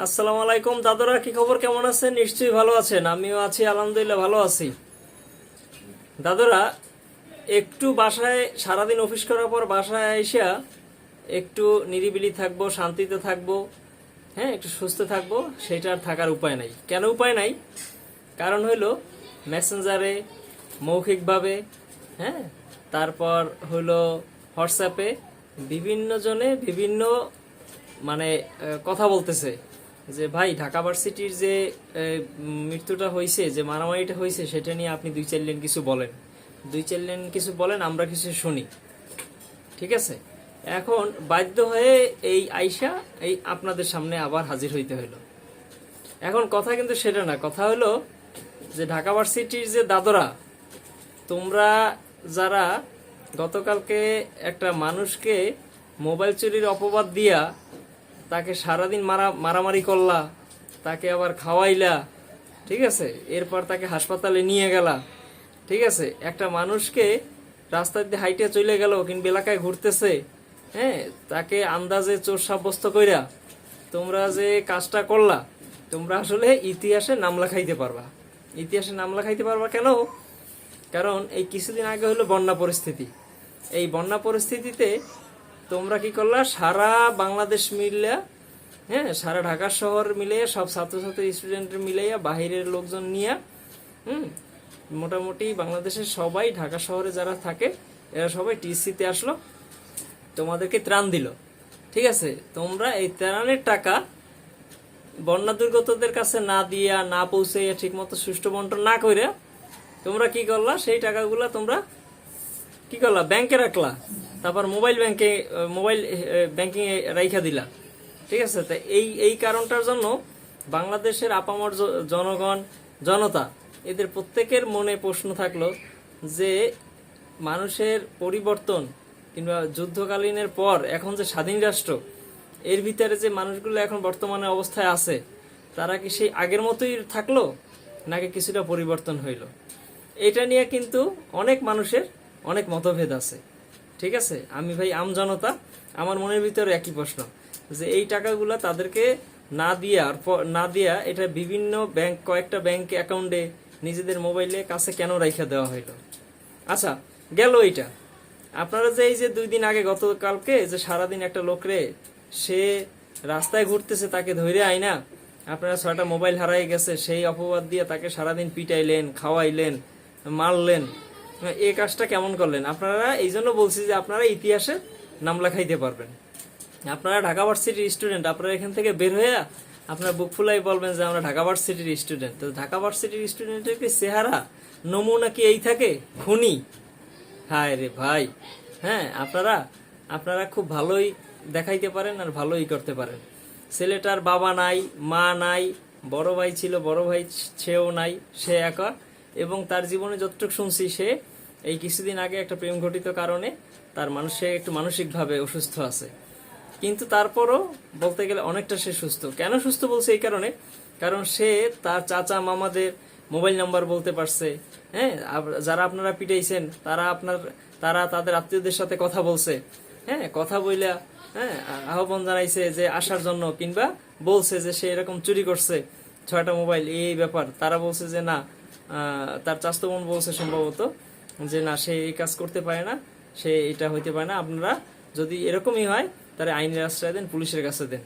আসসালামু আলাইকুম। দাদুরা, কি খবর? কেমন আছেন? নিশ্চয়ই ভালো আছেন। আমিও আছি, আলহামদুলিল্লাহ, ভালো আছি। দাদুরা, একটু বাসায়, সারাদিন অফিস করার পর বাসায় আইসা একটু নিরিবিলি থাকব, শান্তিতে থাকব হ্যাঁ একটু সুস্থ থাকব, সেটা আর থাকার উপায় নাই। কেন উপায় নাই? কারণ হইল, মেসেঞ্জারে মৌখিকভাবে হ্যাঁ তারপর হলো হোয়াটসঅ্যাপে বিভিন্ন জনে বিভিন্ন মানে কথা বলতেছে। যে ভাই, ঢাকা ভার্সিটির যে মৃত্যুটা হয়েছে যে মারামারিটা হয়েছে সেটা নিয়ে আপনি দুই চার লাইন কিছু বলেন। দুই চার লাইন কিছু বলেন, আমরা কিছু শুনি। ঠিক আছে? এখন বাধ্য হয়ে এই আইসা এই আপনাদের সামনে আবার হাজির হইতে হইল। এখন কথা কিন্তু সেটা না, কথা হলো যে ঢাকা ভার্সিটির যে দাদরা, তোমরা যারা গতকালকে একটা মানুষকে মোবাইল চুরির অপবাদ দিয়া তাকে সারাদিন মারা, মারামারি করলা, তাকে আবার খাওয়াইলা, ঠিক আছে? এরপর তাকে হাসপাতালে নিয়ে গেলা, ঠিক আছে? একটা মানুষকে রাস্তা দিয়ে হাইটে চলে গেল কিংবা এলাকায় ঘুরতেছে হ্যাঁ? তাকে আন্দাজে চোর সাব্যস্ত কইরা তোমরা যে কাজটা করলা, তোমরা আসলে ইতিহাসে নাম লেখাইতে পারবা। ইতিহাসে নাম লেখাইতে পারবা কেন? কারণ এই কিছুদিন আগে হলো বন্যা পরিস্থিতি। এই বন্যা পরিস্থিতিতে তোমরা কি করলা? সারা বাংলাদেশ মিলিয়া হ্যাঁ সারা ঢাকা শহর মিলে, সব ছাত্রছাত্রী স্টুডেন্ট মিলাইয়া বাহিরের লোকজন নিয়ে, হুম, মোটামুটি বাংলাদেশের সবাই, ঢাকা শহরে যারা থাকে, এরা সবাই টিসিতে আসলো, তোমাদেরকে ত্রাণ দিল। ঠিক আছে? তোমরা এই ত্রাণের টাকা বন্যা দুর্গতদের কাছে না দিয়া, না পৌঁছে ঠিক মতো সুষ্ঠু বন্টন না করে তোমরা কি করলা? সেই টাকাগুলা তোমরা কি করলা? ব্যাংকে রাখলা। তারপর মোবাইল ব্যাংকে মোবাইল ব্যাংকিং এ রাইখা দিলা। ঠিক আছে? তা এই এই কারণটার জন্য বাংলাদেশের আপামর জনগণ, জনতা, এদের প্রত্যেকের মনে প্রশ্ন থাকল যে মানুষের পরিবর্তন কিংবা যুদ্ধকালীনের পর এখন যে স্বাধীন রাষ্ট্র, এর ভিতরে যে মানুষগুলো এখন বর্তমানে অবস্থায় আছে, তারা কি সেই আগের মতোই থাকল নাকি কিছুটা পরিবর্তন হইল? এটা নিয়ে কিন্তু অনেক মানুষের অনেক মতভেদ আছে। ঠিক আছে? আমি ভাই আম জনতা আমার মনের ভিতরে একই প্রশ্ন, যে এই টাকাগুলো তাদেরকে না দিয়ার প- না দিয়া এটা বিভিন্ন ব্যাংক, কয়েকটা ব্যাংক অ্যাকাউন্টে নিজেদের মোবাইলে কাছে কেন রাইখা দেওয়া হইল? আচ্ছা গেল এইটা। আপনারা যে এই যে দুই দিন আগে গতকালকে যে সারাদিন একটা লোকরে, সে রাস্তায় ঘুরতেছে, তাকে ধরে আইনা, আপনারা ছয়টা মোবাইল হারাই গেছে, সেই অপবাদ দিয়ে তাকে সারাদিন পিটাইলেন, খাওয়াইলেন, মারলেন এই কাজটা কেমন করলেন? আপনারা এই জন্য বলছি যে আপনারা ইতিহাসে নাম লেখাইতে পারবেন। আপনারা ঢাকা ভার্সিটির স্টুডেন্ট, আপনারা এখান থেকে বের হয়ে আপনারা বুক ফুলাই বলবেন যে আমরা ঢাকা ভার্সিটির স্টুডেন্ট। তো ঢাকা ভার্সিটির স্টুডেন্টের কি চেহারা, নমুনা কি এই থাকে? খুনি। হায় রে ভাই। হ্যাঁ আপনারা আপনারা খুব ভালোই দেখাইতে পারেন আর ভালোই করতে পারেন। ছেলেটার বাবা নাই, মা নাই, বড় ভাই ছিল, বড় ভাই সেও নাই, সে একা। এবং তার জীবনে যতটুকু শুনছি সে এই কিছুদিন আগে একটা প্রেম ঘটিত কারণে তার মানুষে একটু মানসিকভাবে অসুস্থ আছে। কিন্তু তারপরও বলতে গেলে অনেকটা সে সুস্থ। কেন সুস্থ বলছে এই কারণে? কারণ সে তার চাচা মামাদের মোবাইল নাম্বার বলতে পারছে। হ্যাঁ যারা আপনারা পিটাইছেন, তারা আপনার তারা তাদের আত্মীয়দের সাথে কথা বলছে। হ্যাঁ কথা বইলা হ্যাঁ আহ্বান জানাইছে যে আসার জন্য, কিংবা বলছে যে সে এরকম চুরি করছে, ছয়টা মোবাইল, এই ব্যাপার। তারা বলছে যে না তার চাস্তো বোন বলছে সম্ভবত। যে না, সে এই কাজ করতে পারে না, সে এটা হইতে পারে না। আপনারা যদি এরকমই হয়, তাহলে আইনের আশ্রয় দেন, পুলিশের কাছে দেন।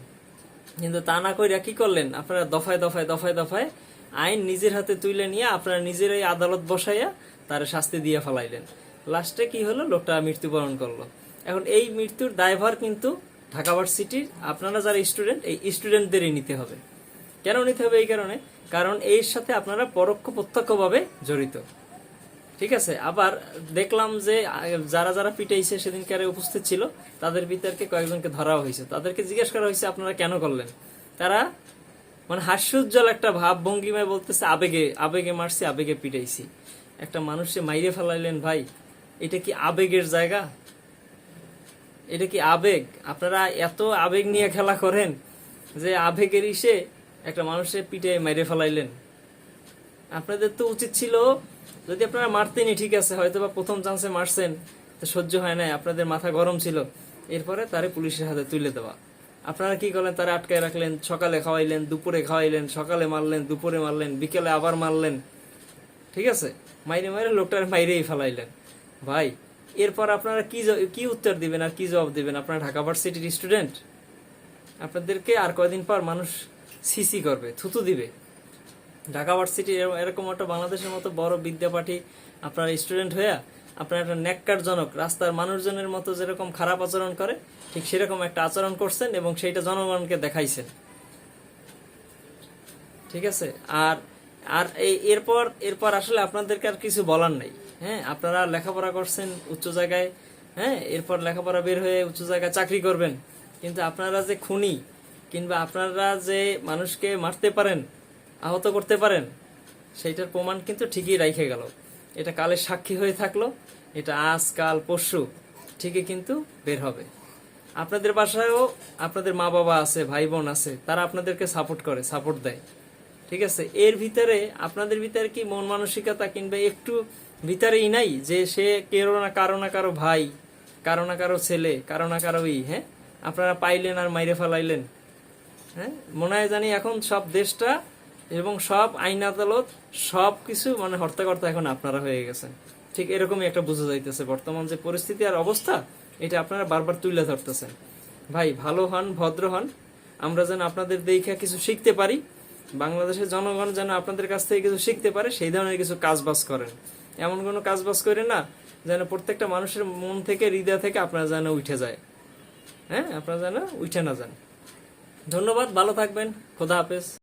কিন্তু তা না কইরা কি করলেন? আপনারা দফায় দফায় দফায় দফায় আইন নিজের হাতে তুলে নিয়ে আপনারা নিজেরাই আদালত বসাইয়া তার শাস্তি দিয়ে ফেলাইলেন। লাস্টে কি হলো? লোকটা মৃত্যুবরণ করল। এখন এই মৃত্যুর দায়ভার কিন্তু ঢাকা ভার্সিটির আপনারা যারা স্টুডেন্ট, এই স্টুডেন্টদেরই নিতে হবে। কেন নিতে হবে এই কারণে? কারণ এর সাথে আপনারা পরোক্ষ প্রত্যক্ষভাবে জড়িত। ঠিক আছে, আবার দেখলাম যে যারা যারা পিটাইছে সেদিনকে আরে উপস্থিত ছিল, তাদের ভিতরকে কয়েকজনকে ধরাও হয়েছে। তাদেরকে জিজ্ঞেস করা হয়েছে, আপনারা কেন করলেন? তারা মানে হাস্যোজ্জ্বল একটা ভাব ভঙ্গিমায় বলতেছে, আবেগে আবেগে মারছি, আবেগে পিটাইছি। একটা মানুষে মাইরে ফেলাইলেন, ভাই, এটা কি আবেগের জায়গা? এটা কি আবেগ? আপনারা এত আবেগ নিয়ে খেলা করেন যে আবেগের ইসে একটা মানুষের পিঠে মেরে ফেলাইলেন। আপনাদের তো উচিত ছিল যদি আপনারা মারতেনই, ঠিক আছে হয়তো বা প্রথম চান্সে মারছেন, তো সহ্য হয় নাই, আপনাদের মাথা গরম ছিল। এরপরে তারে পুলিশের হাতে তুলে দেওয়া। আপনারা কি করলেন? তারা আটকায় রাখলেন, সকালে খাওয়াইলেন, দুপুরে খাওয়াইলেন, সকালে মারলেন, দুপুরে মারলেন, বিকেলে আবার মারলেন, ঠিক আছে? মাইরে মাইরে লোকটার মাইরেই ফেলাইলেন। ভাই, এরপর আপনারা কি কি উত্তর দিবেন আর কি জবাব দিবেন? আপনারা ঢাকা ভার্সিটির স্টুডেন্ট আপনাদেরকে আর কয়দিন পর মানুষ সিসি করবে, থুতু দিবে। ঢাকা ভার্সিটি এর- এরকম একটা বাংলাদেশের মতো বড় বিদ্যাপাঠী আপনার স্টুডেন্ট হইয়া আপনার একটা ন্যাক্কারজনক, রাস্তার মানুষজনের মতো যেরকম খারাপ আচরণ করে, ঠিক সেরকম একটা আচরণ করছেন এবং সেইটা জনগণকে দেখাইছেন। ঠিক আছে? আর আর এই এরপর এরপর আসলে আপনাদেরকে আর কিছু বলার নাই। হ্যাঁ আপনারা লেখাপড়া করছেন উচ্চ জায়গায় হ্যাঁ এরপর লেখাপড়া বের হয়ে উচ্চ জায়গায় চাকরি করবেন। কিন্তু আপনারা যে খুনি, কিংবা আপনারা যে মানুষকে মারতে পারেন আহত করতে পারেন, সেইটার প্রমাণ কিন্তু ঠিকই রাইখে গেল। এটা কালের সাক্ষী হয়ে থাকল, এটা আজ, কাল, পরশু, ঠিকই কিন্তু বের হবে। আপনাদের বাসায়ও আপনাদের মা বাবা আছে ভাই বোন আছে, তারা আপনাদেরকে সাপোর্ট করে সাপোর্ট দেয়। ঠিক আছে? এর ভিতরে, আপনাদের ভিতরে কি মন মানসিকতা কিংবা একটু ভিতরেই নাই যে সে কেউ না কারও না কারও ভাই, কারও না কারও ছেলে, কারও না কারও ই হ্যাঁ? আপনারা পাইলেন আর মাইরে ফেলাইলেন। হ্যাঁ? মনে হয় জানি এখন সব দেশটা এবং সব আইন আদালত সব কিছু মানে হর্তাকর্তা এখন আপনারা হয়ে গেছেন। ঠিক এরকমই একটা বোঝা যাইতেছে বর্তমান যে পরিস্থিতি আর অবস্থা, এটা আপনারা বারবার তুলে ধরতেছেন। ভাই, ভালো হন, ভদ্র হন, আমরা যেন আপনাদের দেখে কিছু শিখতে পারি, বাংলাদেশের জনগণ যেন আপনাদের কাছ থেকে কিছু শিখতে পারে, সেই ধরনের কিছু কাজ বাজ করেন। এমন কোনো কাজ বাজ করে না যেন প্রত্যেকটা মানুষের মন থেকে, হৃদয় থেকে আপনারা যেন উঠে যায়। হ্যাঁ আপনারা যেন উঠে না যান। ধন্যবাদ, ভালো থাকবেন, খোদা হাফেজ।